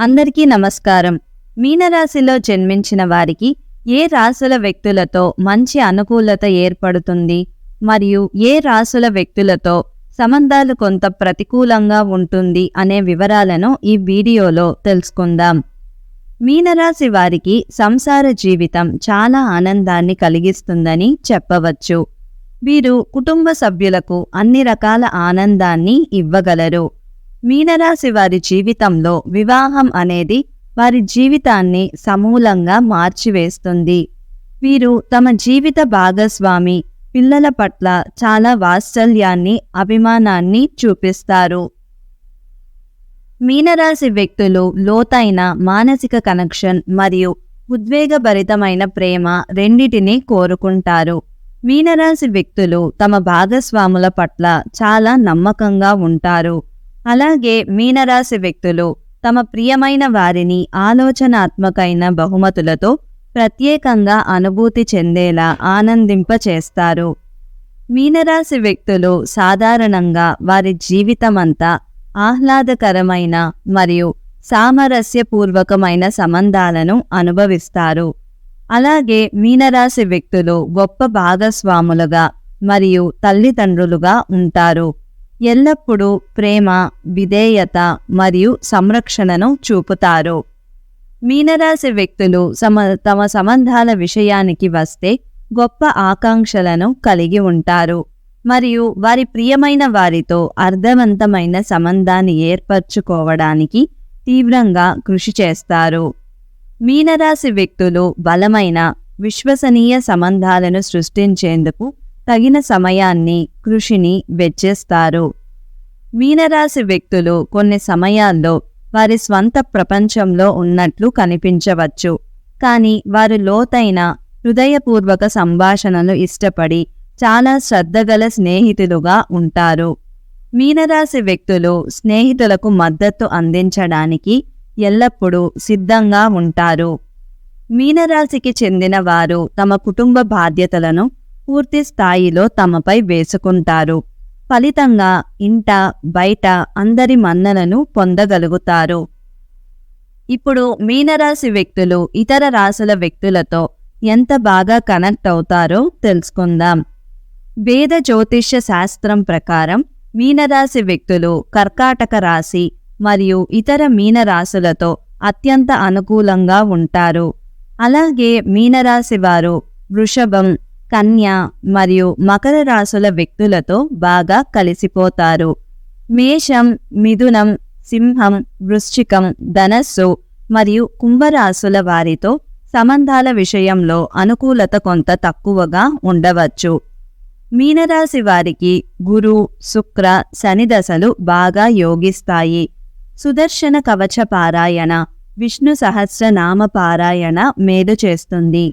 అందరికీ నమస్కారం. మీనరాశిలో జన్మించిన వారికి ఏ రాసుల వ్యక్తులతో మంచి అనుకూలత ఏర్పడుతుంది? మరియు ఏ రాసుల వ్యక్తులతో సంబంధాలు కొంత ప్రతికూలంగా ఉంటుంది అనే వివరాలను ఈ వీడియోలో తెలుసుకుందాం. మీనరాశి వారికి సంసార జీవితం చాలా ఆనందాన్ని కలిగిస్తుందని చెప్పవచ్చు. వీరు కుటుంబ సభ్యులకు అన్ని రకాల ఆనందాన్ని ఇవ్వగలరు. మీనరాశి వారి జీవితంలో వివాహం అనేది వారి జీవితాన్ని సమూలంగా మార్చివేస్తుంది. వీరు తమ జీవిత భాగస్వామి పిల్లల పట్ల చాలా వాత్సల్యాన్ని అభిమానాన్ని చూపిస్తారు. మీనరాశి వ్యక్తులు లోతైన మానసిక కనెక్షన్ మరియు ఉద్వేగభరితమైన ప్రేమ రెండిటిని కోరుకుంటారు. మీనరాశి వ్యక్తులు తమ భాగస్వాముల పట్ల చాలా నమ్మకంగా ఉంటారు. అలాగే మీనరాశి వ్యక్తులు తమ ప్రియమైన వారిని ఆలోచనాత్మకైన బహుమతులతో ప్రత్యేకంగా అనుభూతి చెందేలా ఆనందింపచేస్తారు. మీనరాశి వ్యక్తులు సాధారణంగా వారి జీవితమంతా ఆహ్లాదకరమైన మరియు సామరస్యపూర్వకమైన సంబంధాలను అనుభవిస్తారు. అలాగే మీనరాశి వ్యక్తులు గొప్ప భాగస్వాములుగా మరియు తల్లిదండ్రులుగా ఉంటారు. ఎల్లప్పుడూ ప్రేమ విధేయత మరియు సంరక్షణను చూపుతారు. మీనరాశి వ్యక్తులు సమ తమ సంబంధాల విషయానికి వస్తే గొప్ప ఆకాంక్షలను కలిగి ఉంటారు. మరియు వారి ప్రియమైన వారితో అర్థవంతమైన సంబంధాన్ని ఏర్పరచుకోవడానికి తీవ్రంగా కృషి చేస్తారు. మీనరాశి వ్యక్తులు బలమైన విశ్వసనీయ సంబంధాలను సృష్టించేందుకు తగిన సమయాన్ని కృషిని వెచ్చేస్తారు. మీనరాశి వ్యక్తులు కొన్ని సమయాల్లో వారి స్వంత ప్రపంచంలో ఉన్నట్లు కనిపించవచ్చు. కానీ వారు లోతైన హృదయపూర్వక సంభాషణలు ఇష్టపడి చాలా శ్రద్ధగల స్నేహితులుగా ఉంటారు. మీనరాశి వ్యక్తులు స్నేహితులకు మద్దతు అందించడానికి ఎల్లప్పుడూ సిద్ధంగా ఉంటారు. మీనరాశికి చెందిన వారు తమ కుటుంబ బాధ్యతలను పూర్తి స్థాయిలో తమపై వేసుకుంటారు. ఫలితంగా ఇంట బయట అందరి మన్ననను పొందగలుగుతారు. ఇప్పుడు మీనరాశి వ్యక్తులు ఇతర రాశుల వ్యక్తులతో ఎంత బాగా కనెక్ట్ అవుతారో తెలుసుకుందాం. వేద జ్యోతిష్య శాస్త్రం ప్రకారం మీనరాశి వ్యక్తులు కర్కాటక రాశి మరియు ఇతర మీనరాశులతో అత్యంత అనుకూలంగా ఉంటారు. అలాగే మీనరాశి వారు వృషభం కన్య మరియు మకర రాశుల వ్యక్తులతో బాగా కలిసిపోతారు. మేషం మిథునం సింహం వృశ్చికం ధనస్సు మరియు కుంభరాశుల వారితో సంబంధాల విషయంలో అనుకూలత కొంత తక్కువగా ఉండవచ్చు. మీనరాశి వారికి గురు శుక్ర శని దశలు బాగా యోగిస్తాయి. సుదర్శన కవచ పారాయణ విష్ణు సహస్రనామ పారాయణ మేలు చేస్తుంది.